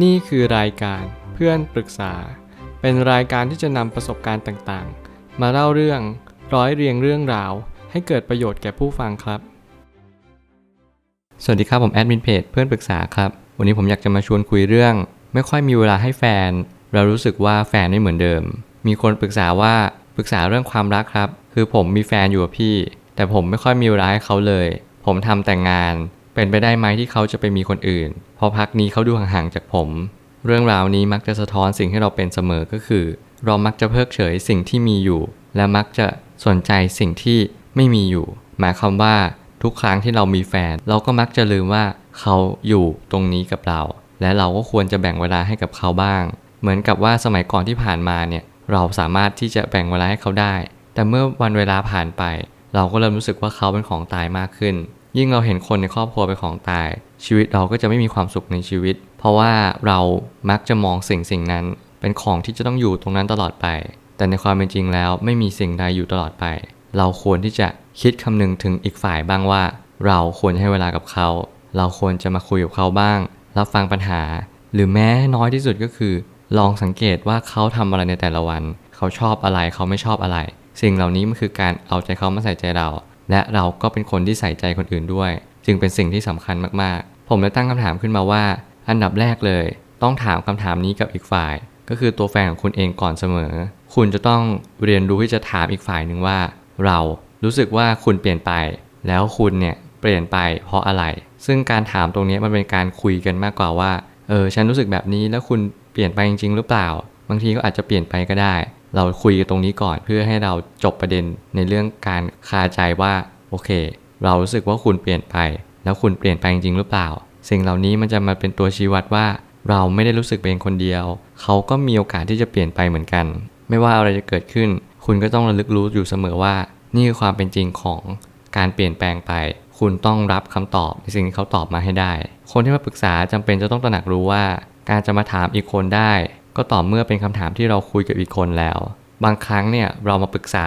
นี่คือรายการเพื่อนปรึกษา เป็นรายการที่จะนำประสบการณ์ต่างๆ มาเล่าเรื่องร้อยเรียงเรื่องราว ให้เกิดประโยชน์แก่ผู้ฟังครับ สวัสดีครับผมแอดมินเพจเพื่อนปรึกษาครับ วันนี้ผมอยากจะมาชวนคุยเรื่อง ไม่ค่อยมีเวลาให้แฟน เรารู้สึกว่าแฟนไม่เหมือนเดิม มีคนปรึกษาว่าปรึกษาเรื่องความรักครับ คือผมมีแฟนอยู่กับพี่ แต่ผมไม่ค่อยมีเวลาให้เขาเลย ผมทำแต่งงาน เป็นไปได้ไหมที่เขาจะไปมีคนอื่น เพราะพักนี้เขาดูห่างๆจากผม เรื่องราวนี้มักจะสะท้อนสิ่งที่เราเป็นเสมอก็คือ เรามักจะเพิกเฉยสิ่งที่มีอยู่ และมักจะสนใจสิ่งที่ไม่มีอยู่ หมายความว่าทุกครั้งที่เรามีแฟน เราก็มักจะลืมว่าเขาอยู่ตรงนี้กับเรา และเราก็ควรจะแบ่งเวลาให้กับเขาบ้าง เหมือนกับว่าสมัยก่อนที่ผ่านมาเนี่ยเราสามารถที่จะแบ่งเวลาให้เขาได้ แต่เมื่อวันเวลาผ่านไป เราก็เริ่มรู้สึกว่าเขาเป็นของตายมากขึ้น ยิ่งเราเห็นคนในครอบครัวเป็นของตาย ชีวิตเราก็จะไม่มีความสุขในชีวิต เพราะว่าเรามักจะมองสิ่งสิ่งนั้น เป็นของที่จะต้องอยู่ตรงนั้นตลอดไป แต่ในความเป็นจริงแล้วไม่มีสิ่งใดอยู่ตลอดไป เราควรที่จะคิดคำนึงถึงอีกฝ่ายบ้างว่า เราควรให้เวลากับเขา เราควรจะมาคุยกับเขาบ้าง รับฟังปัญหา หรือแม้น้อยที่สุดก็คือ ลองสังเกตว่าเขาทำอะไรในแต่ละวัน เขาชอบอะไรเขาไม่ชอบอะไร สิ่งเหล่านี้มันคือการเอาใจเขามาใส่ใจเรา และเราก็เป็นคนที่ใส่ใจคนอื่นด้วย จึงเป็นสิ่งที่สำคัญมากๆ ผมเลยตั้งคำถามขึ้นมาว่า อันดับแรกเลย ต้องถามคำถามนี้กับอีกฝ่าย ก็คือตัวแฟนของคุณเองก่อนเสมอ คุณจะต้องเรียนรู้ที่จะถามอีกฝ่ายหนึ่งว่า เรารู้สึกว่าคุณเปลี่ยนไป แล้วคุณเนี่ยเปลี่ยนไปเพราะอะไร ซึ่งการถามตรงนี้มันเป็นการคุยกันมากกว่าว่า เออ ฉันรู้สึกแบบนี้แล้วคุณเปลี่ยนไปจริง ๆ หรือเปล่า บางทีก็อาจจะเปลี่ยนไปก็ได้ เราคุยกันตรงนี้ก่อนเพื่อให้เราจบประเด็นในเรื่องการคาใจว่าโอเค เรารู้สึกว่าคุณเปลี่ยนไป แล้วคุณเปลี่ยนไปจริงหรือเปล่า สิ่งเหล่านี้มันจะมาเป็นตัวชี้วัดว่า เราไม่ได้รู้สึกเป็นคนเดียว เขาก็มีโอกาสที่จะเปลี่ยนไปเหมือนกัน ไม่ว่าอะไรจะเกิดขึ้น คุณก็ต้องระลึกรู้อยู่เสมอว่า นี่คือความเป็นจริงของการเปลี่ยนแปลงไป คุณต้องรับคำตอบในสิ่งที่เขาตอบมาให้ได้ คนที่มาปรึกษาจำเป็นจะต้องตระหนักรู้ว่า การจะมาถามอีกคนได้ ก็ต่อเมื่อเป็นคำถามที่เราคุยกับอีกคนแล้ว บางครั้งเนี่ยเรามาปรึกษา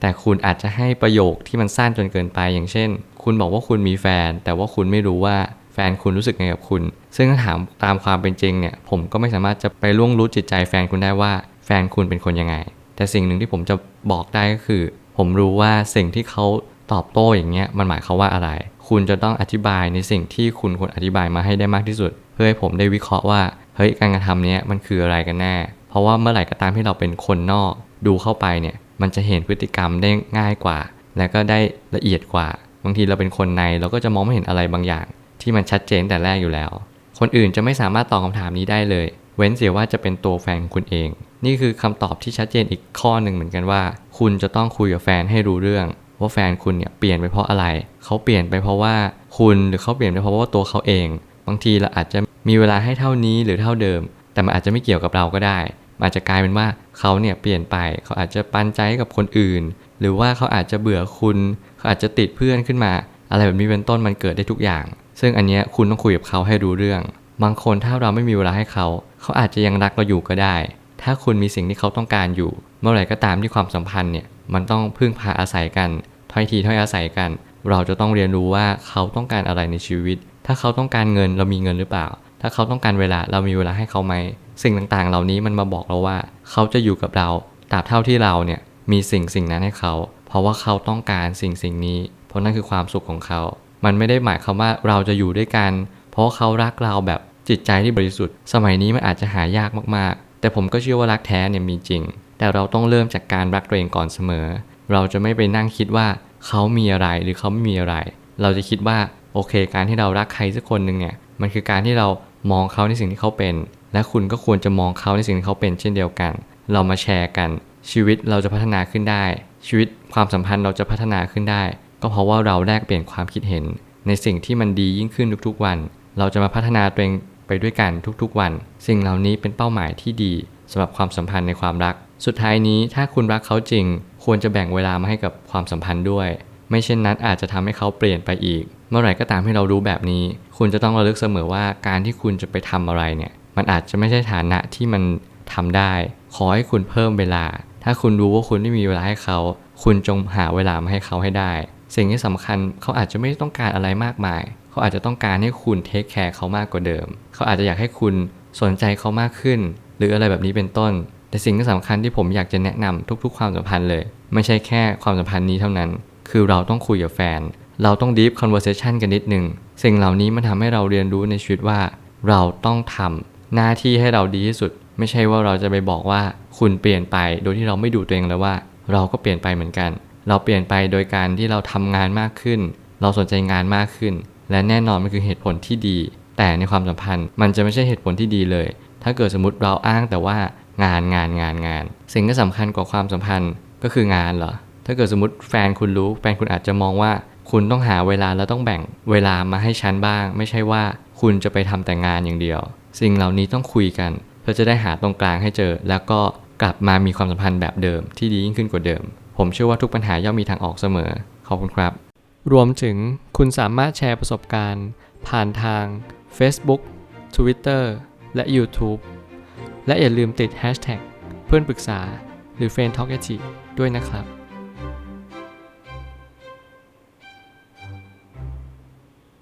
แต่คุณอาจจะให้ประโยคที่มันสั้นจนเกินไป อย่างเช่น คุณบอกว่าคุณมีแฟน แต่ว่าคุณไม่รู้ว่าแฟนคุณรู้สึกไงกับคุณ ซึ่งถ้าถามตามความเป็นจริงเนี่ยผมก็ไม่สามารถจะไปล่วงรู้จิตใจแฟนคุณได้ว่าแฟนคุณเป็นคนยังไง แต่สิ่งหนึ่งที่ผมจะบอกได้ก็คือ ผมรู้ว่าสิ่งที่เขาตอบโต้อย่างเงี้ยมันหมายเขาว่าอะไร คุณจะต้องอธิบายในสิ่งที่คุณควรอธิบายมาให้ได้มากที่สุด พื่อให้ผมได้วิเคราะห์ว่าเฮ้ยการกระทำนี้มันคืออะไรกันแน่ เพราะว่าเมื่อไหร่ก็ตามที่เราเป็นคนนอก ดูเข้าไปเนี่ยมันจะเห็นพฤติกรรมได้ง่ายกว่า และก็ได้ละเอียดกว่า บางทีเราเป็นคนในเราก็จะมองไม่เห็นอะไรบางอย่าง ที่มันชัดเจนแต่แรกอยู่แล้ว คนอื่นจะไม่สามารถตอบคำถามนี้ได้เลย เว้นเสียว่าจะเป็นตัวแฟนของคุณเอง นี่คือคำตอบที่ชัดเจนอีกข้อหนึ่งเหมือนกันว่า คุณจะต้องคุยกับแฟนให้รู้เรื่อง ว่าแฟนคุณเนี่ยเปลี่ยนไปเพราะอะไร เขาเปลี่ยนไปเพราะว่าคุณหรือเขาเปลี่ยนไปเพราะว่าตัวเขาเอง บางทีเราอาจจะ มีเวลาให้เท่านี้หรือเท่าเดิม แต่มันอาจจะไม่เกี่ยวกับเราก็ได้ อาจจะกลายเป็นว่าเขาเนี่ยเปลี่ยนไป เขาอาจจะปันใจให้กับคนอื่น หรือว่าเขาอาจจะเบื่อคุณ เขาอาจจะติดเพื่อนขึ้นมา อะไรแบบนี้เป็นต้นมันเกิดได้ทุกอย่าง ซึ่งอันเนี้ยคุณต้องคุยกับเขาให้รู้เรื่อง บางคนถ้าเราไม่มีเวลาให้เขา เขาอาจจะยังรักเราอยู่ก็ได้ ถ้าคุณมีสิ่งที่เขาต้องการอยู่ เมื่อไหร่ก็ตามที่ความสัมพันธ์เนี่ยมันต้องพึ่งพาอาศัยกันถ้อยทีถ้อยอาศัยกัน เราจะต้องเรียนรู้ว่าเขาต้องการอะไรในชีวิต ถ้าเขาต้องการเงินเรามีเงินหรือเปล่า ถ้าเขาต้องการเวลาเรามีเวลาให้เขาไหมสิ่งต่างๆ เหล่านี้มันมาบอกเราว่า เขาจะอยู่กับเราตราบเท่าที่เราเนี่ยมีสิ่งสิ่งนั้นให้เขา เพราะว่าเขาต้องการสิ่งสิ่งนี้ เพราะนั่นคือความสุขของเขา มันไม่ได้หมายความว่าเราจะอยู่ด้วยกัน เพราะเขารักเราแบบจิตใจที่บริสุทธิ์ สมัยนี้มันอาจจะหายากมากๆ แต่ผมก็เชื่อว่ารักแท้เนี่ยมีจริง แต่เราต้องเริ่มจากการรักตัวเองก่อนเสมอ เราจะไม่ไปนั่งคิดว่าเขามีอะไรหรือเขาไม่มีอะไร เราจะคิดว่าโอเค การที่เรารักใครสักคนหนึ่งเนี่ย มันคือการที่เรา มองเขาในสิ่งที่เขาเป็น และคุณก็ควรจะมองเขาในสิ่งที่เขาเป็นเช่นเดียวกัน เรามาแชร์กัน ชีวิตเราจะพัฒนาขึ้นได้ ชีวิตความสัมพันธ์เราจะพัฒนาขึ้นได้ ก็เพราะว่าเราแลกเปลี่ยนความคิดเห็น ในสิ่งที่มันดียิ่งขึ้นทุกๆวัน เราจะมาพัฒนาตัวเองไปด้วยกันทุกๆวัน สิ่งเหล่านี้เป็นเป้าหมายที่ดีสำหรับความสัมพันธ์ในความรัก สุดท้ายนี้ถ้าคุณรักเขาจริง ควรจะแบ่งเวลามาให้กับความสัมพันธ์ด้วย ไม่เช่นนั้นอาจจะทำให้เขาเปลี่ยนไปอีก เมื่อไหร่ก็ตามที่เรารู้แบบนี้ คุณจะต้องระลึกเสมอว่าการที่คุณจะไปทำอะไรเนี่ยมันอาจจะไม่ใช่ฐานะที่มันทำได้ ขอให้คุณเพิ่มเวลา ถ้าคุณรู้ว่าคุณไม่มีเวลาให้เขา คุณจงหาเวลามาให้เขาให้ได้ สิ่งที่สำคัญเขาอาจจะไม่ต้องการอะไรมากมาย เขาอาจจะต้องการให้คุณเทคแคร์เขามากกว่าเดิม เขาอาจจะอยากให้คุณสนใจเขามากขึ้น หรืออะไรแบบนี้เป็นต้น แต่สิ่งที่สำคัญที่ผมอยากจะแนะนำทุก ๆ ความสัมพันธ์เลย ไม่ใช่แค่ความสัมพันธ์นี้เท่านั้น คือเราต้องคุยกับแฟน เราต้อง deep conversation กันนิดนึง สิ่งเหล่านี้มันทำให้เราเรียนรู้ในชีวิตว่า เราต้องทำหน้าที่ให้เราดีที่สุด ไม่ใช่ว่าเราจะไปบอกว่าคุณเปลี่ยนไปโดยที่เราไม่ดูตัวเองเลยว่า เราก็เปลี่ยนไปเหมือนกัน เราเปลี่ยนไปโดยการที่เราทำงานมากขึ้น เราสนใจงานมากขึ้น และแน่นอนมันคือเหตุผลที่ดี แต่ในความสัมพันธ์มันจะไม่ใช่เหตุผลที่ดีเลย ถ้าเกิดสมมติเราอ้างแต่ว่างานงานงานงาน สิ่งที่สำคัญกว่าความสัมพันธ์ก็คืองานเหรอ ถ้าเกิดสมมติแฟนคุณรู้ แฟนคุณอาจจะมองว่าคุณต้องหาเวลาแล้วต้องแบ่งเวลามาให้ฉันบ้าง ไม่ใช่ว่าคุณจะไปทำแต่งานอย่างเดียว สิ่งเหล่านี้ต้องคุยกัน เพื่อจะได้หาตรงกลางให้เจอ แล้วก็กลับมามีความสัมพันธ์แบบเดิมที่ดียิ่งขึ้นกว่าเดิม ผมเชื่อว่าทุกปัญหาย่อมมีทางออกเสมอ ขอบคุณครับ รวมถึงคุณสามารถแชร์ประสบการณ์ ผ่านทาง Facebook Twitter และ YouTube และอย่าลืมติด Hashtag เพื่อนปรึกษาหรือ f r ร e n d Talk ด้วยนะครับ